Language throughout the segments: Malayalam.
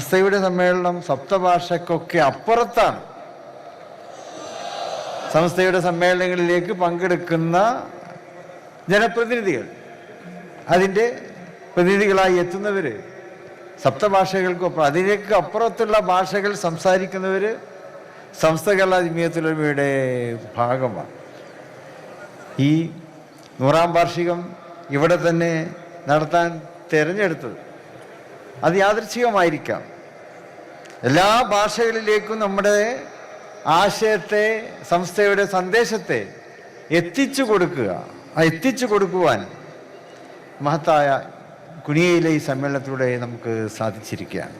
സംസ്ഥയുടെ സമ്മേളനം സപ്തഭാഷക്കൊക്കെ അപ്പുറത്താണ്. സംസ്ഥയുടെ സമ്മേളനങ്ങളിലേക്ക് പങ്കെടുക്കുന്ന ജനപ്രതിനിധികൾ. അതിന്റെ പ്രതിനിധികളായി എത്തുന്നവർ സപ്തഭാഷകൾക്കൊപ്പം അതിലേക്ക് അപ്പുറത്തുള്ള ഭാഷകൾ സംസാരിക്കുന്നവർ സംസ്ഥ കേരള ജമിയത്തുലമയുടെ ഭാഗമാണ്. ഈ നൂറാം വാർഷികം ഇവിടെ തന്നെ നടത്താൻ തിരഞ്ഞെടുത്തത്. അത് യാദൃച്ഛികമായിരിക്കാം. എല്ലാ ഭാഷകളിലേക്കും നമ്മുടെ ആശയത്തെ സംസ്ഥയുടെ സന്ദേശത്തെ എത്തിച്ചു കൊടുക്കുക. ആ എത്തിച്ചു കൊടുക്കുവാൻ മഹത്തായ കുനിയയിലെ ഈ സമ്മേളനത്തിലൂടെ നമുക്ക് സാധിച്ചിരിക്കുകയാണ്.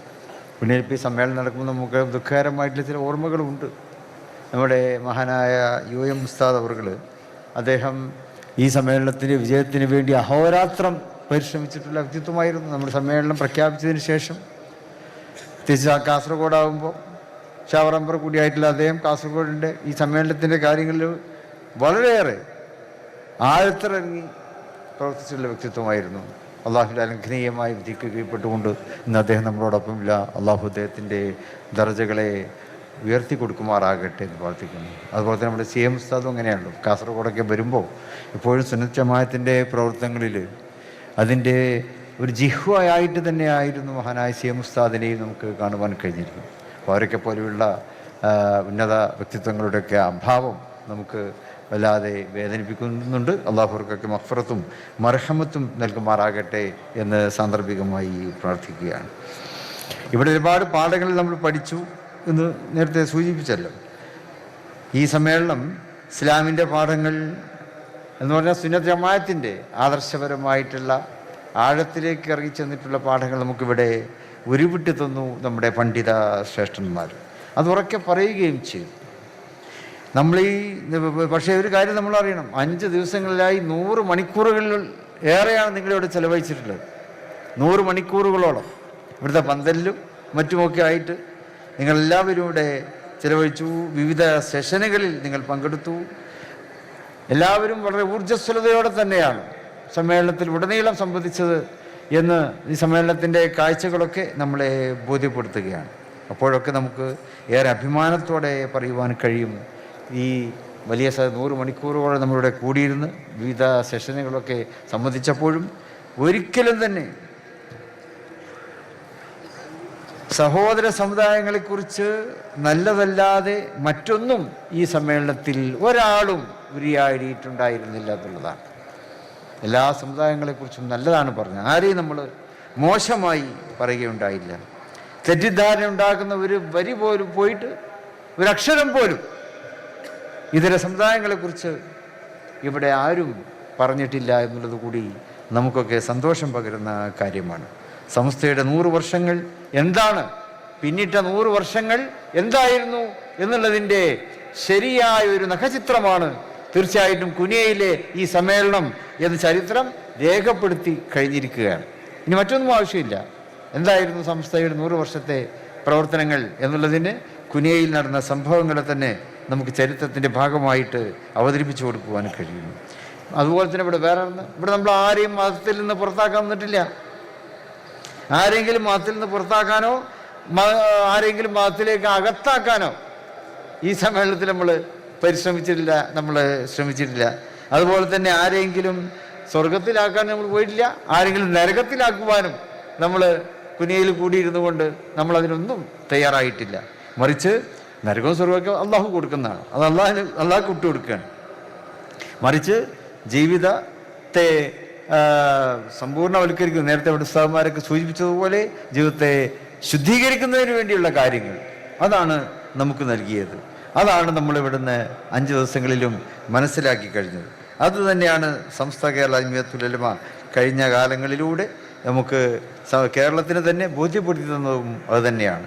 കുനിയയിൽ ഇപ്പോൾ ഈ സമ്മേളനം നടക്കുമ്പോൾ നമുക്ക് ദുഃഖകരമായിട്ടുള്ള ചില ഓർമ്മകളുണ്ട്. നമ്മുടെ മഹാനായ യു എം ഉസ്താദ് അവർ അദ്ദേഹം ഈ സമ്മേളനത്തിന്റെ വിജയത്തിന് വേണ്ടി അഹോരാത്രം പരിശ്രമിച്ചിട്ടുള്ള വ്യക്തിത്വമായിരുന്നു. നമ്മുടെ സമ്മേളനം പ്രഖ്യാപിച്ചതിന് ശേഷം തിരിച്ച് കാസർഗോഡാകുമ്പോൾ ഷാവറമ്പർ കൂടിയായിട്ടുള്ള അദ്ദേഹം കാസർഗോഡിന്റെ ഈ സമ്മേളനത്തിന്റെ കാര്യങ്ങളിൽ വളരെയേറെ ആഴത്തിറങ്ങി പ്രവർത്തിച്ചിട്ടുള്ള വ്യക്തിത്വമായിരുന്നു. അള്ളാഹുവിന്റെ അലംഘനീയമായി വിധിക്ക് കീഴ്പ്പെട്ടുകൊണ്ട് ഇന്ന് അദ്ദേഹം നമ്മളോടൊപ്പം ഇല്ല. അള്ളാഹു അദ്ദേഹത്തിന്റെ ദർജകളെ ഉയർത്തി കൊടുക്കുമാറാകട്ടെ എന്ന് പ്രാർത്ഥിക്കുന്നു. അതുപോലെ തന്നെ നമ്മുടെ സി എം ഉസ്താദും അങ്ങനെയാണല്ലോ. കാസർഗോഡൊക്കെ വരുമ്പോൾ ഇപ്പോഴും സുന്നത്ത് ജമാഅത്തിന്റെ പ്രവർത്തനങ്ങളിൽ അതിന്റെ ഒരു ജിഹ്വയായിട്ട് തന്നെയായിരുന്നു മഹാനായ സി എം ഉസ്താദിനെയും നമുക്ക് കാണുവാൻ കഴിഞ്ഞിരുന്നു അപ്പോൾ അവരൊക്കെ പോലെയുള്ള ഉന്നത വ്യക്തിത്വങ്ങളുടെയൊക്കെ അഭാവം നമുക്ക് വല്ലാതെ വേദനിപ്പിക്കുന്നുണ്ട്. അള്ളാഹുർക്കൊക്കെ മഫ്രത്തും മർഹമത്തും നൽകുമാറാകട്ടെ എന്ന് സാന്ദർഭികമായി പ്രാർത്ഥിക്കുകയാണ്. ഇവിടെ ഒരുപാട് പാഠങ്ങൾ നമ്മൾ പഠിച്ചു എന്ന് നേരത്തെ സൂചിപ്പിച്ചല്ലോ. ഈ സമ്മേളനം ഇസ്ലാമിന്റെ പാഠങ്ങൾ എന്ന് പറഞ്ഞാൽ സുന്നത്ത് ജമാഅത്തിന്റെ ആദർശപരമായിട്ടുള്ള ആഴത്തിലേക്ക് ഇറങ്ങി ചെന്നിട്ടുള്ള പാഠങ്ങൾ നമുക്കിവിടെ ഉരുവിട്ട് തന്നു നമ്മുടെ പണ്ഡിത ശ്രേഷ്ഠന്മാർ. അത് ഉറക്കെ പറയുകയും ചെയ്തു. നമ്മൾ ഈ പക്ഷേ ഒരു കാര്യം നമ്മൾ അറിയണം. അഞ്ച് ദിവസങ്ങളിലായി നൂറ് മണിക്കൂറുകളിൽ ഏറെയാണ് നിങ്ങളിവിടെ ചിലവഴിച്ചിട്ടുള്ളത്. നൂറ് മണിക്കൂറുകളോളം. ഇവിടുത്തെ പന്തലിലും മറ്റുമൊക്കെ ആയിട്ട് നിങ്ങളെല്ലാവരും ഇവിടെ ചിലവഴിച്ചു. വിവിധ സെഷനുകളിൽ നിങ്ങൾ പങ്കെടുത്തു. എല്ലാവരും വളരെ ഊർജസ്വലതയോടെ തന്നെയാണ് സമ്മേളനത്തിൽ ഉടനീളം സംബന്ധിച്ചത് എന്ന് ഈ സമ്മേളനത്തിന്റെ കാഴ്ചകളൊക്കെ നമ്മളെ ബോധ്യപ്പെടുത്തുകയാണ്. അപ്പോഴൊക്കെ നമുക്ക് ഏറെ അഭിമാനത്തോടെ പറയുവാൻ കഴിയും. ഈ വലിയ നൂറ് മണിക്കൂറോളം നമ്മളിവിടെ കൂടിയിരുന്ന് വിവിധ സെഷനുകളൊക്കെ സംബന്ധിച്ചപ്പോഴും ഒരിക്കലും തന്നെ സഹോദര സമുദായങ്ങളെക്കുറിച്ച് നല്ലതല്ലാതെ മറ്റൊന്നും ഈ സമ്മേളനത്തിൽ ഒരാളും ഉരിയാടിയിട്ടുണ്ടായിരുന്നില്ല എന്നുള്ളതാണ്. എല്ലാ സമുദായങ്ങളെക്കുറിച്ചും നല്ലതാണ് പറഞ്ഞത്. ആരെയും നമ്മൾ മോശമായി പറയുകയുണ്ടായില്ല. തെറ്റിദ്ധാരണ ഉണ്ടാക്കുന്ന ഒരു വരി പോലും പോയിട്ട് ഒരക്ഷരം പോലും ഇതര സമുദായങ്ങളെക്കുറിച്ച് ഇവിടെ ആരും പറഞ്ഞിട്ടില്ല എന്നുള്ളത് കൂടി നമുക്കൊക്കെ സന്തോഷം പകരുന്ന കാര്യമാണ്. സംസ്ഥയുടെ നൂറ് വർഷങ്ങൾ എന്താണ്? പിന്നിട്ട നൂറ് വർഷങ്ങൾ എന്തായിരുന്നു എന്നുള്ളതിന്റെ ശരിയായ ഒരു നഖചിത്രമാണ്. തീർച്ചയായിട്ടും കുനിയയിലെ ഈ സമ്മേളനം എന്ന ചരിത്രം രേഖപ്പെടുത്തി കഴിഞ്ഞിരിക്കുകയാണ്. ഇനി മറ്റൊന്നും ആവശ്യമില്ല. എന്തായിരുന്നു സംസ്ഥയുടെ നൂറ് വർഷത്തെ പ്രവർത്തനങ്ങൾ എന്നുള്ളതിന് കുനിയയിൽ നടന്ന സംഭവങ്ങളെ തന്നെ നമുക്ക് ചരിത്രത്തിന്റെ ഭാഗമായിട്ട് അവതരിപ്പിച്ചു കൊടുക്കുവാൻ കഴിയുന്നു. അതുപോലെ തന്നെ ഇവിടെ വേറെ ഇവിടെ നമ്മൾ ആരെയും മതത്തിൽ നിന്ന് പുറത്താക്കാൻ വന്നിട്ടില്ല. ആരെങ്കിലും മതത്തിൽ നിന്ന് പുറത്താക്കാനോ ആരെങ്കിലും മതത്തിലേക്ക് അകത്താക്കാനോ ഈ സമ്മേളനത്തിൽ നമ്മൾ പരിശ്രമിച്ചിട്ടില്ല നമ്മൾ ശ്രമിച്ചിട്ടില്ല. അതുപോലെ തന്നെ ആരെങ്കിലും സ്വർഗത്തിലാക്കാൻ നമ്മൾ പോയിട്ടില്ല ആരെങ്കിലും നരകത്തിലാക്കുവാനും നമ്മൾ കുനിയയിൽ കൂടിയിരുന്നു കൊണ്ട് നമ്മൾ അതിനൊന്നും തയ്യാറായിട്ടില്ല. മറിച്ച് നരകവും സ്വർഗമൊക്കെ അള്ളാഹു കൊടുക്കുന്നതാണ്. അത് അള്ളാഹിന് അള്ളാഹ് വിട്ടുകൊടുക്കുകയാണ് മറിച്ച് ജീവിതത്തെ സമ്പൂർണവൽക്കരിക്കുന്ന നേരത്തെ ഇവിടെ ഉസ്താവന്മാരൊക്കെ സൂചിപ്പിച്ചതുപോലെ ജീവിതത്തെ ശുദ്ധീകരിക്കുന്നതിന് വേണ്ടിയുള്ള കാര്യങ്ങൾ. അതാണ് നമുക്ക് നൽകിയത്. അതാണ് നമ്മൾ ഇവിടുന്ന് അഞ്ച് ദിവസങ്ങളിലും മനസ്സിലാക്കി കഴിഞ്ഞത്. അതുതന്നെയാണ് സംസ്ഥ കേരള ജമിയത്തുലമ കഴിഞ്ഞ കാലങ്ങളിലൂടെ നമുക്ക് കേരളത്തിന് തന്നെ ബോധ്യപ്പെടുത്തി തന്നതും അത് തന്നെയാണ്.